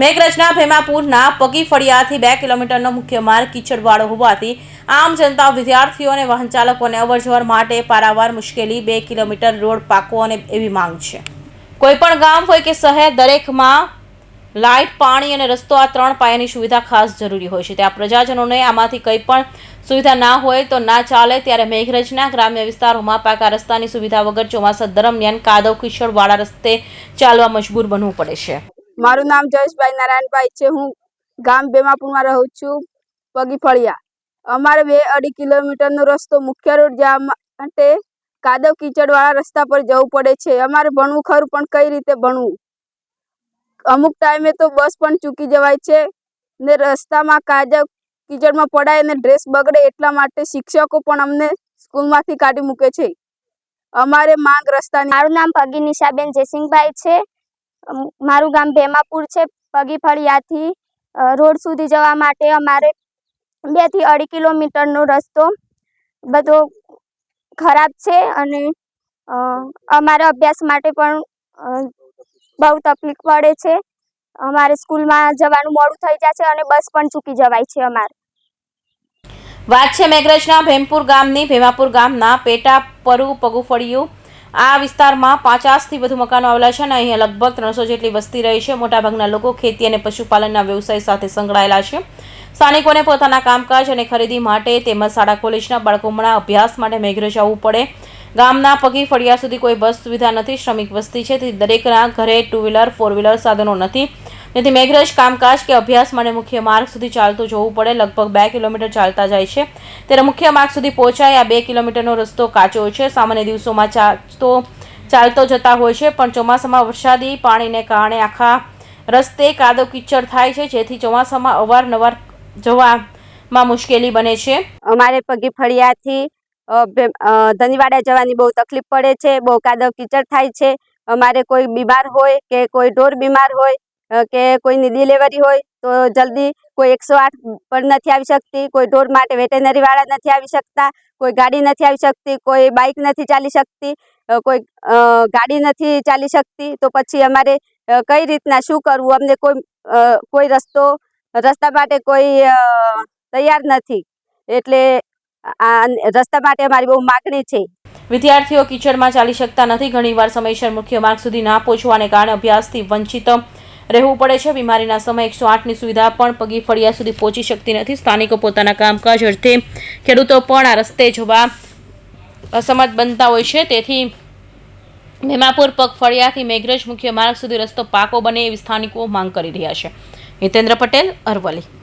મેઘરજના ભેમાપુરના પગી ફળિયાથી બે કિલોમીટરનો મુખ્ય માર્ગ કીચડવાળો હોવાથી આમ જનતા વિદ્યાર્થીઓ અને વાહન ચાલકોને અવરજવર માટે પારાવાર મુશ્કેલી બે કિલોમીટર રોડ પાકો અને એવી માંગ છે. કોઈપણ ગામ હોય કે શહેર, દરેકમાં લાઇટ, પાણી અને રસ્તો આ ત્રણ પાયાની સુવિધા ખાસ જરૂરી હોય છે. ત્યાં પ્રજાજનોને આમાંથી કંઈ પણ સુવિધા ના હોય તો ના ચાલે. ત્યારે મેઘરજના ગ્રામ્ય વિસ્તારોમાં પાકા રસ્તાની સુવિધા વગર ચોમાસા દરમિયાન કાદવ કિચડવાળા રસ્તે ચાલવા મજબૂર બનવું પડે છે. મારું નામ જયેશભાઈ નારાયણભાઈ છે. હું ગામ બેમાપુરમાં રહું છું પગી ફળિયા અમારે બે અઢી કિલોમીટરનો રસ્તો મુખ્ય રોડ જવા માટે કાદવ કીચડવાળા રસ્તા પર જવું પડે છે. અમારે ભણવું ખરું, પણ કઈ રીતે ભણવું? અમુક ટાઈમે તો બસ પણ ચૂકી જવાય છે ને રસ્તામાં કાદવ કીચડમાં પડાય અને ડ્રેસ બગડે એટલા માટે શિક્ષકો પણ અમને સ્કૂલમાંથી કાઢી મૂકે છે. અમારે માંગ રસ્તાની મારું નામ ભગી નિશાબેન જયસિંહભાઈ છે. મારું ગામ ભેમાપુર છે. પગી ફળિયાથી અ, રોડ સુધી જવા માટે અમારે બેથી અઢી કિલોમીટરનો રસ્તો બધો ખરાબ છે અને અમારા અભ્યાસ માટે પણ બહુ તકલીફ પડે છે. અમારે સ્કૂલમાં જવાનું મોડું થઈ જાય છે અને બસ પણ ચૂકી જવાય છે અમારે. વાત છે મેઘરજના ભેમપુર ગામની. ભેમાપુર ગામના પેટા પરુ પગુફળિયું આ વિસ્તારમાં પચાસથી વધુ મકાનો આવેલા છે અને અહીંયા લગભગ ત્રણસો જેટલી વસ્તી રહી છે. મોટાભાગના લોકો ખેતી અને પશુપાલનના વ્યવસાય સાથે સંકળાયેલા છે. સ્થાનિકોને પોતાના કામકાજ અને ખરીદી માટે તેમજ શાળા કોલેજના બાળકોના અભ્યાસ માટે મેઘરે જવું પડે. ગામના પગી ફળિયા સુધી કોઈ બસ સુવિધા નથી. શ્રમિક વસ્તી છે. તેથી દરેકના ઘરે ટુ વ્હીલર ફોર વ્હીલર સાધનો નથી. તેથી મેઘરજ કામકાજ કે અભ્યાસ માટે મુખ્ય માર્ગ સુધી ચાલતું જવું પડે. લગભગ બે કિલોમીટર ચાલતા જાય છે. ત્યારે મુખ્ય માર્ગ સુધી પહોંચાય. આ બે કિલોમીટરનો રસ્તો કાચો છે. સામાન્ય દિવસોમાં ચાલતો ચાલતો જતા હોય છે, પણ ચોમાસામાં વરસાદી પાણીને કારણે આખા રસ્તે કાદવ કિચડ થાય છે, જેથી ચોમાસામાં અવારનવાર જવામાં મુશ્કેલી બને છે. અમારે પગી ફળિયાથી ધનીવાડા જવાની બહુ તકલીફ પડે છે. બહુ કાદવ કીચડ થાય છે. અમારે કોઈ બીમાર હોય કે કોઈ ઢોર બીમાર હોય કે કોઈની ડિલિવરી હોય તો જલ્દી કોઈ એકસો આઠ પણ નથી આવી શકતી, કોઈ ઢોર માટે વેટેનરી વાળા નથી આવી શકતા, કોઈ ગાડી નથી આવી શકતી, કોઈ બાઇક નથી ચાલી શકતી કોઈ ગાડી નથી ચાલી શકતી, તો પછી અમારે કઈ રીતના શું કરવું? અમને કોઈ કોઈ રસ્તો, રસ્તા માટે કોઈ તૈયાર નથી. એટલે આ રસ્તા માટે અમારી બહુ માગણી છે. વિદ્યાર્થીઓ કિચડમાં ચાલી શકતા નથી, ઘણીવાર સમયસર મુખ્ય માર્ગ સુધી ના પહોંચવાને કારણે અભ્યાસથી વંચિત રહેવું પડે છે. બીમારીના સમય એકસો આઠની સુવિધા પણ પગી ફળિયા સુધી પહોંચી શકતી નથી. સ્થાનિકો પોતાના કામકાજ અર્થે ખેડૂતો પણ આ રસ્તે જવા અસમર્થ બનતા હોય છે. તેથી મેમાપુર પગ ફળિયાથી મેઘરજ મુખ્ય માર્ગ સુધી રસ્તો પાકો બને એવી સ્થાનિકો માંગ કરી રહ્યા છે. હિતેન્દ્ર પટેલ, અરવલ્લી.